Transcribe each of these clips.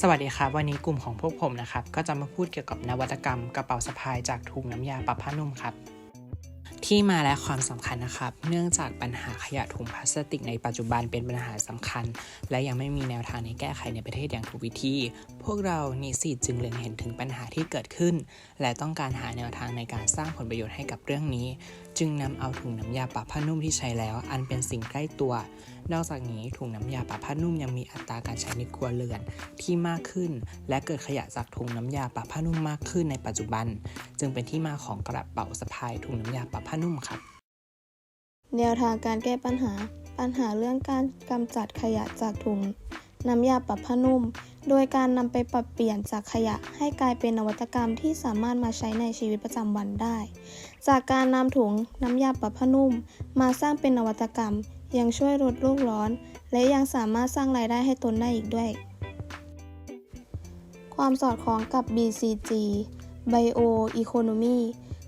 สวัสดีครับ วันนี้กลุ่มของพวกผมนะครับ ก็จะมาพูดเกี่ยวกับนวัตกรรมกระเป๋าสะพายจากถุงน้ำยาปรับผ้านุ่มครับ ที่มาและความสำคัญนะครับ เนื่องจากปัญหาขยะถุงพลาสติกในปัจจุบันเป็นปัญหาสำคัญ และยังไม่มีแนวทางในแก้ไขในประเทศอย่างถูกวิธี พวกเรานิสิตจึงเล็งเห็นถึงปัญหาที่เกิดขึ้น และต้องการหาแนวทางในการสร้างผลประโยชน์ให้กับเรื่องนี้ จึงนำเอาถุงน้ำยาปรับผ้านุ่มที่ใช้แล้ว อันเป็นสิ่งใกล้ตัว นอกจากนี้ถุงน้ำยาปรับผ้านุ่มยังมีอัตราการใช้ในครัวเรือนที่มากขึ้น และเกิดขยะจากถุงน้ำยาปรับผ้านุ่มมากขึ้นในปัจจุบัน จึงเป็นที่มาของกระเป๋าสะพายถุงน้ำยาปรับผ้านุ่มครับแนวทางการแก้ปัญหา ปัญหาเรื่องการกำจัดขยะจากถุงน้ำยาปรับผ้านุ่ม โดยการนำไปปรับเปลี่ยนจากขยะให้กลายเป็นนวัตกรรมที่สามารถมาใช้ในชีวิตประจำวันได้ จากการนำถุงน้ำยาปรับผ้านุ่ม มาสร้างเป็นนวัตกรรม ยังช่วยลดโลกร้อน และยังสามารถสร้างรายได้ให้ตนได้อีกด้วย ความสอดคล้องกับ BCG Bio Economy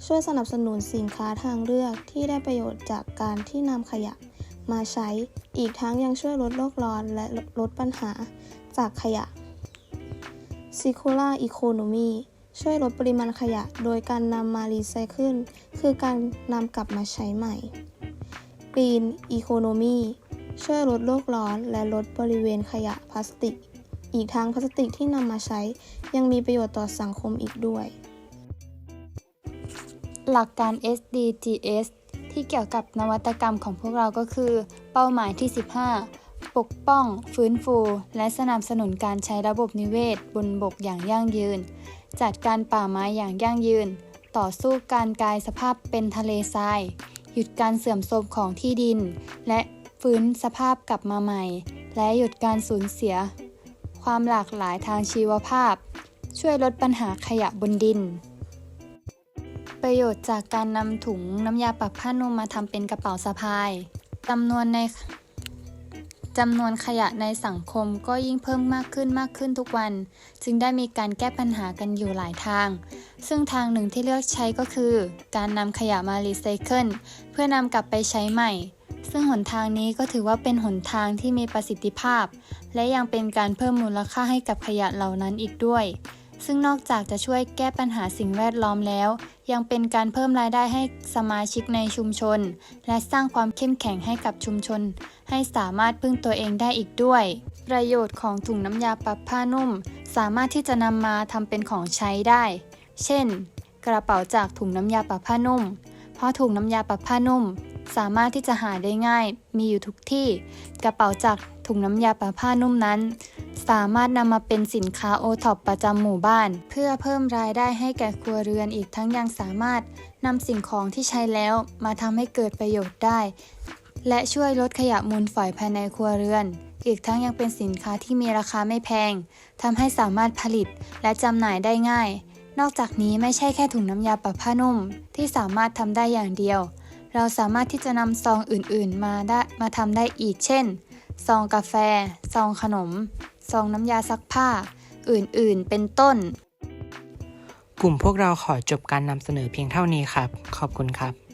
ช่วยสนับสนุนสินค้าทางเลือกที่ได้ประโยชน์จากการที่นำขยะมาใช้ อีกทั้งยังช่วยลดโลกร้อนและลดปัญหาจากขยะ Circular Economy ช่วยลดปริมาณขยะโดยการนำมารีไซเคิลคือการนำกลับมาใช้ใหม่ Green Economy ช่วยลดโลกร้อนและลดบริเวณขยะพลาสติก อีกทั้งพลาสติกที่นำมาใช้ยังมีประโยชน์ต่อสังคมอีกด้วย หลักการ SDGs ที่เกี่ยวกับนวัตกรรมของพวกเราก็คือ เป้าหมายที่ 15 ปกป้อง ฟื้นฟู และสนับสนุนการใช้ระบบนิเวศ บนบกอย่างยั่งยืน จัดการป่าไม้อย่างยั่งยืน ต่อสู้การกลายสภาพเป็นทะเลทราย ยุดการเสื่อมโทรมของที่ดิน และฟื้นสภาพกลับมาใหม่ และหยุดการสูญเสีย ความหลากหลายทางชีวภาพ ช่วยลดปัญหาขยะบนดิน ประโยชน์จากการนำถุงน้ำยาปรับผ้านุ่มมาทำเป็นกระเป๋าสะพายจำนวนใน จำนวนขยะในสังคมก็ยิ่งเพิ่มมากขึ้นมากขึ้นทุกวัน จึงได้มีการแก้ปัญหากันอยู่หลายทาง ซึ่งทางหนึ่งที่เลือกใช้ก็คือ การนำขยะมารีไซเคิลเพื่อนำกลับไปใช้ใหม่ ซึ่งหนทางนี้ก็ถือว่าเป็นหนทางที่มีประสิทธิภาพ และยังเป็นการเพิ่มมูลค่าให้กับขยะเหล่านั้นอีกด้วย ซึ่งนอกจากจะช่วยแก้ปัญหาสิ่งแวดล้อมแล้ว ยังเป็นการเพิ่มรายได้ให้สมาชิกในชุมชน และสร้างความเข้มแข็งให้กับชุมชน ให้สามารถพึ่งตัวเองได้อีกด้วย ประโยชน์ของถุงน้ำยาปรับผ้านุ่ม สามารถที่จะนำมาทำเป็นของใช้ได้ เช่น กระเป๋าจากถุงน้ำยาปรับผ้านุ่ม เพราะถุงน้ำยาปรับผ้านุ่ม สามารถที่จะหาได้ง่าย มีอยู่ทุกที่ กระเป๋าจากถุงน้ำยาปรับผ้านุ่มนั้น สามารถนำมาเป็นสินค้าโอท็อปประจำหมู่บ้าน เพื่อเพิ่มรายได้ให้แก่ครัวเรือนอีกทั้งยังสามารถนำสิ่งของที่ใช้แล้วมาทำให้เกิดประโยชน์ได้ และช่วยลดขยะมูลฝอยภายในครัวเรือน อีกทั้งยังเป็นสินค้าที่มีราคาไม่แพงทำให้สามารถผลิตและจำหน่ายได้ง่าย นอกจากนี้ไม่ใช่แค่ถุงน้ำยาปรับผ้านุ่ม ที่สามารถทำได้อย่างเดียว เราสามารถที่จะนำซองอื่นๆมาได้มาทำได้อีกเช่นซองกาแฟ ซองขนม ซองน้ำยาซักผ้า อื่นๆ เป็นต้น กลุ่มพวกเราขอจบการนำเสนอเพียงเท่านี้ครับ ขอบคุณครับ